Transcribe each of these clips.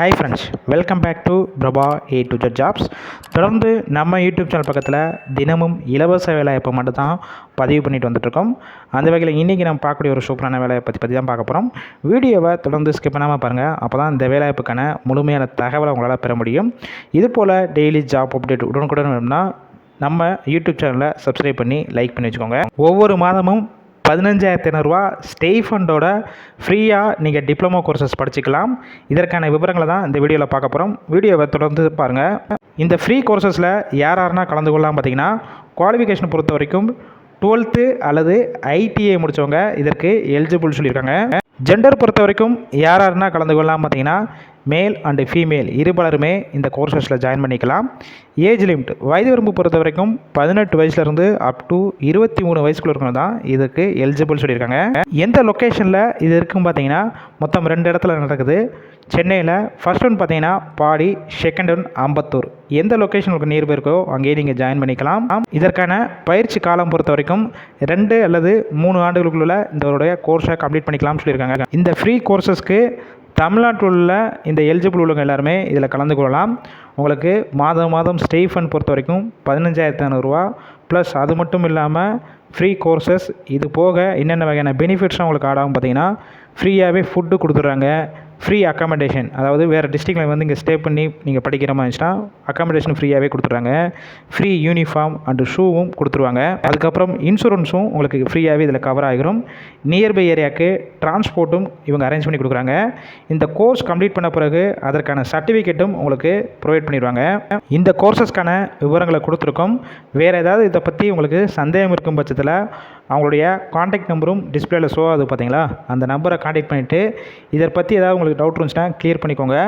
Hi friends welcome back to Prabha A to Z jobs தொடர்ந்து நம்ம YouTube channel பக்கத்தில் தினமும் இலவச வேலைவாய்ப்பை மட்டும் தான் பதிவு பண்ணிட்டு வந்துட்டுருக்கோம். அந்த வகையில் இன்றைக்கி நம்ம பார்க்கக்கூடிய ஒரு சூப்பரான வேலையை பற்றி பற்றி தான் பார்க்க போகிறோம் வீடியோவை தொடர்ந்து ஸ்கிப் பண்ணாமல் பாருங்கள் அப்போ தான் இந்த வேலைவாய்ப்புக்கான முழுமையான தகவலை உங்களால் பெற முடியும். இது போல் டெய்லி ஜாப் அப்டேட் உடனுக்குடன் வேணும்னா நம்ம யூடியூப் சேனலை சப்ஸ்கிரைப் பண்ணி லைக் பண்ணி வச்சுக்கோங்க. ஒவ்வொரு மாதமும் பதினஞ்சாயிரத்தி ஐநூறுரூவா ஸ்டேஃபண்டோட ஃப்ரீயாக நீங்கள் டிப்ளமோ கோர்சஸ் படிச்சுக்கலாம். இதற்கான விவரங்களை தான் இந்த வீடியோவில் பார்க்க போகிறோம் வீடியோவை தொடர்ந்து பாருங்கள் இந்த ஃப்ரீ கோர்சஸில் யார் யாருன்னா கலந்து கொள்ளலாம் பார்த்தீங்கன்னா குவாலிஃபிகேஷன் பொறுத்த வரைக்கும் டுவெல்த்து அல்லது ஐடிஐ முடித்தவங்க இதற்கு எலிஜிபிள் சொல்லியிருக்காங்க. ஜெண்டர் பொறுத்த வரைக்கும் யார் யாருன்னா கலந்து கொள்ளலாம் பார்த்தீங்கன்னா மேல் அண்டு ஃபீமேல் இருபலருமே இந்த கோர்சஸில் ஜாயின் பண்ணிக்கலாம். ஏஜ் லிமிட் வயது வரம்பு பொறுத்த வரைக்கும் பதினெட்டு வயசுலேருந்து அப் டு இருபத்தி மூணு வயசுக்குள்ள இருக்கணும் தான் இதுக்கு எலிஜிபிள் சொல்லியிருக்காங்க. எந்த லொக்கேஷனில் இது இருக்குன்னு பார்த்தீங்கன்னா மொத்தம் ரெண்டு இடத்துல நடக்குது. சென்னையில் ஃபர்ஸ்ட் ஒன் பார்த்தீங்கன்னா பாடி செகண்ட் ஒன் அம்பத்தூர். எந்த லொக்கேஷனுக்கு நியர்பை இருக்கோ அங்கேயே நீங்கள் ஜாயின் பண்ணிக்கலாம். இதற்கான பயிற்சி காலம் பொறுத்த வரைக்கும் ரெண்டு அல்லது மூணு ஆண்டுகளுக்குள்ள இந்த கோர்ஸை கம்ப்ளீட் பண்ணிக்கலாம்னு சொல்லியிருக்காங்க. இந்த ஃப்ரீ கோர்சஸ்க்கு தமிழ்நாட்டில் உள்ள இந்த எலிஜிபிள் உள்ளவங்க எல்லாருமே இதில் கலந்து கொள்ளலாம். உங்களுக்கு மாதம் மாதம் ஸ்டே ஃபண்ட் பொறுத்த வரைக்கும் பதினஞ்சாயிரத்து ஐநூறுரூவா ப்ளஸ் அது மட்டும் இல்லாமல் ஃப்ரீ கோர்சஸ் இது போக என்னென்ன வகையான பெனிஃபிட்ஸ்லாம் உங்களுக்கு ஆடாகும் பார்த்தீங்கன்னா ஃப்ரீயாகவே ஃபுட்டு கொடுத்துட்றாங்க. ஃப்ரீ அக்காமடேஷன் அதாவது வேறு டிஸ்ட்ரிக்டில் வந்து இங்கே ஸ்டே பண்ணி நீங்கள் படிக்கிற மாதிரி இருந்துச்சுன்னா அக்காமடேஷன் ஃப்ரீயாகவே கொடுத்துட்றாங்க. ஃப்ரீ யூனிஃபார்ம் அண்டு ஷூவும் கொடுத்துருவாங்க. அதுக்கப்புறம் இன்சூரன்ஸும் உங்களுக்கு ஃப்ரீயாகவே இதில் கவர் ஆகிரும். நியர்பை ஏரியாவுக்கு டிரான்ஸ்போர்ட்டும் இவங்க அரேஞ்ச் பண்ணி கொடுக்குறாங்க. இந்த கோர்ஸ் கம்ப்ளீட் பண்ண பிறகு அதற்கான சர்டிஃபிகேட்டும் உங்களுக்கு ப்ரொவைட் பண்ணிடுவாங்க. இந்த கோர்சஸ்க்கான விவரங்களை கொடுத்துருக்கோம். வேறு ஏதாவது இதை பற்றி உங்களுக்கு சந்தேகம் இருக்கும் பட்சத்தில் அவங்களுடைய காண்டாக்ட் நம்பரும் டிஸ்பிளேல ஷோ ஆகுது பார்த்தீங்களா அந்த நம்பரை காண்டாக்ட் பண்ணிவிட்டு இதை பற்றி ஏதாவது உங்களுக்கு டவுட் இருந்துச்சுன்னா கிளியர் பண்ணிக்கோங்க.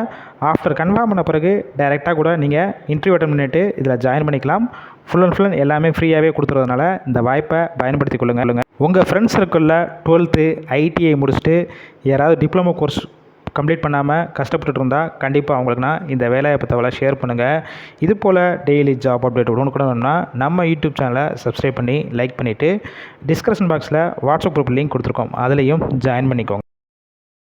ஆஃப்டர் கன்ஃபார்ம் பண்ண பிறகு டைரெக்டாக கூட நீங்கள் இன்டர்வியூ அட்டன் பண்ணிவிட்டு இதில் ஜாயின் பண்ணிக்கலாம். ஃபுல் அண்ட் ஃபுல் எல்லாமே ஃப்ரீயாகவே கொடுத்துறதுனால இந்த வாய்ப்பை பயன்படுத்தி கொள்ளுங்க. உங்கள் ஃப்ரெண்ட்ஸ் சர்க்கிளில் டுவெல்த்து ஐடிஐ முடிச்சுட்டு யாராவது டிப்ளமோ கோர்ஸ் கம்ப்ளீட் பண்ணாமல் கஷ்டப்பட்டுட்டு இருந்தால் கண்டிப்பாக அவங்களுக்கு நான் இந்த வேலையை பற்றவளை ஷேர் பண்ணுங்கள் இது போல் டெய்லி ஜாப் அப்டேட் உடனுக்குடன் வேணும்னா நம்ம யூடியூப் சேனலை சப்ஸ்கிரைப் பண்ணி லைக் பண்ணிவிட்டு டிஸ்கிரிப்ஷன் பாக்ஸில் வாட்ஸ்அப் குரூப் லிங்க் கொடுத்துருக்கோம். அதுலேயும் ஜாயின் பண்ணிக்கோங்க.